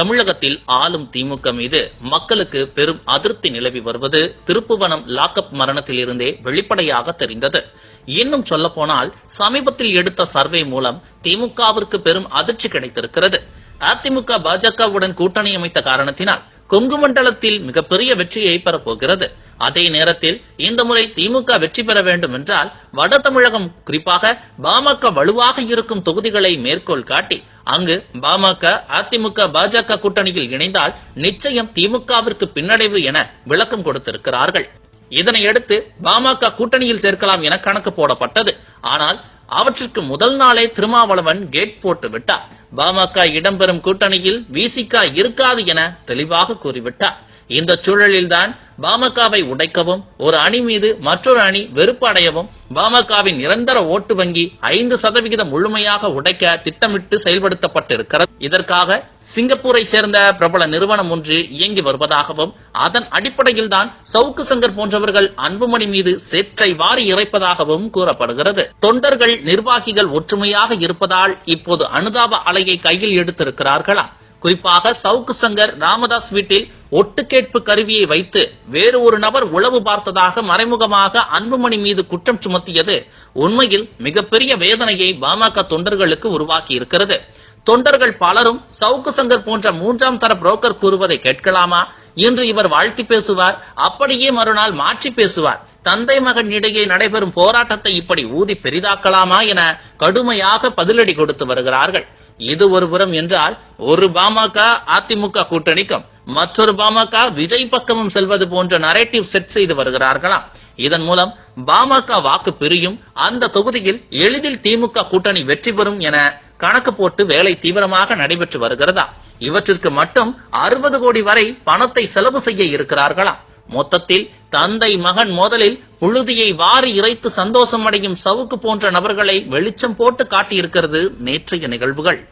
தமிழகத்தில் ஆளும் திமுக மீது மக்களுக்கு பெரும் அதிருப்தி நிலவி வருவது திருப்புவனம் லாக்அப் மரணத்தில் இருந்தே வெளிப்படையாக தெரிந்தது. இன்னும் சொல்ல போனால் சமீபத்தில் எடுத்த சர்வே மூலம் திமுகவிற்கு பெரும் அதிர்ச்சி கிடைத்திருக்கிறது. அதிமுக பாஜகவுடன் கூட்டணி அமைத்த காரணத்தினால் கொங்கு மண்டலத்தில் மிகப்பெரிய வெற்றியை பெறப்போகிறது. அதே நேரத்தில் இந்த முறை திமுக வெற்றி பெற வேண்டும் என்றால் வட தமிழகம் குறிப்பாக பாமக வலுவாக இருக்கும் தொகுதிகளை மேற்கோள் காட்டி அங்கு பாமக அதிமுக பாஜக கூட்டணியில் இணைந்தால் நிச்சயம் திமுகவிற்கு பின்னடைவு என விளக்கம் கொடுத்திருக்கிறார்கள். இதனையடுத்து பாமக கூட்டணியில் சேர்க்கலாம் என கணக்கு போடப்பட்டது. ஆனால் அவற்றிற்கு முதல் நாளே திருமாவளவன் கேட் போட்டு விட்டார். பாமக இடம்பெறும் கூட்டணியில் விசிக இருக்காது என தெளிவாக கூறிவிட்டார். இந்த சூழலில்தான் பாமகவை உடைக்கவும் ஒரு அணி மீது மற்றொரு அணி வெறுப்பு அடையவும் பாமகவின் நிரந்தர ஓட்டு வங்கி ஐந்து சதவிகிதம் முழுமையாக உடைக்க திட்டமிட்டு செயல்படுத்தப்பட்டிருக்கிறது. இதற்காக சிங்கப்பூரை சேர்ந்த பிரபல நிறுவனம் ஒன்று இயங்கி வருவதாகவும் அதன் அடிப்படையில் தான் சவுக்கு சங்கர் போன்றவர்கள் அன்புமணி மீது சேற்றை வாரி இறைப்பதாகவும் கூறப்படுகிறது. தொண்டர்கள் நிர்வாகிகள் ஒற்றுமையாக இருப்பதால் இப்போது அனுதாப அலையை கையில் எடுத்திருக்கிறார்களா? குறிப்பாக சவுக்கு சங்கர் ராமதாஸ் வீட்டில் ஒட்டு கேட்பு கருவியை வைத்து வேறு ஒரு நபர் உளவு பார்த்ததாக மறைமுகமாக அன்புமணி மீது குற்றம் சுமத்தியது உண்மையில் மிகப்பெரிய வேதனையை பாமக தொண்டர்களுக்கு உருவாக்கி இருக்கிறது தொண்டர்கள் பலரும் சவுக்கு சங்கர் போன்ற மூன்றாம் தர புரோக்கர் கூறுவதை கேட்கலாமா? இன்று இவர் வாழ்த்தி பேசுவார் அப்படியே மறுநாள் மாற்றி பேசுவார். தந்தை மகன் இடையே நடைபெறும் போராட்டத்தை இப்படி ஊதி பெரிதாக்கலாமா என கடுமையாக பதிலடி கொடுத்து வருகிறார்கள். இது ஒரு புறம் என்றால் ஒரு பாமக அதிமுக கூட்டணிக்கும் மற்றொரு பாமக விஜய் பக்கமும் செல்வது போன்ற நரேட்டிவ் செட் செய்து வருகிறார்களாம் இதன் மூலம் பாமக வாக்கு பிரியும் அந்த தொகுதியில் எளிதில் திமுக கூட்டணி வெற்றி பெறும் என கணக்கு போட்டு வேலை தீவிரமாக நடைபெற்று வருகிறதா? இவற்றிற்கு மட்டும் அறுபது கோடி வரை பணத்தை செலவு செய்ய இருக்கிறார்களாம் மொத்தத்தில் தந்தை மகன் மோதலில் புழுதியை வாரி இறைத்து சந்தோஷம் அடையும் சவுக்கு போன்ற நபர்களை வெளிச்சம் போட்டு காட்டியிருக்கிறது நேற்றைய நிகழ்வுகள்.